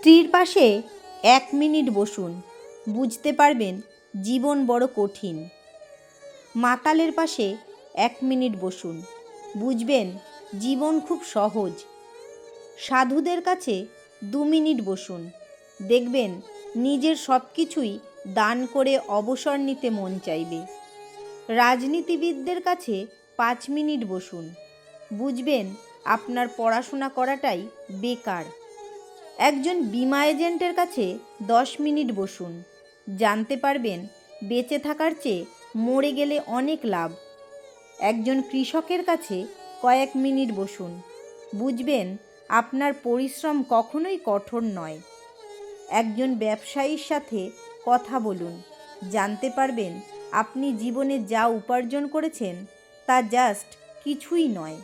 স্ত্রীর পাশে এক মিনিট বসুন, বুঝতে পারবেন জীবন বড় কঠিন। মাতালের পাশে এক মিনিট বসুন, বুঝবেন জীবন খুব সহজ। সাধুদের কাছে দু মিনিট বসুন, দেখবেন নিজের সব কিছুই দান করে অবসর নিতে মন চাইবে। রাজনীতিবিদদের কাছে পাঁচ মিনিট বসুন, বুঝবেন আপনার পড়াশোনা করাটাই বেকার। একজন বিমা এজেন্টের কাছে দশ মিনিট বসুন। জানতে পারবেন, বেঁচে থাকার চেয়ে মরে গেলে অনেক লাভ। একজন কৃষকের কাছে কয়েক মিনিট বসুন। বুঝবেন, আপনার পরিশ্রম কখনোই কঠোর নয়। একজন ব্যবসায়ীর সাথে কথা বলুন। জানতে পারবেন, আপনি জীবনে যা উপার্জন করেছেন তা জাস্ট কিছুই নয়।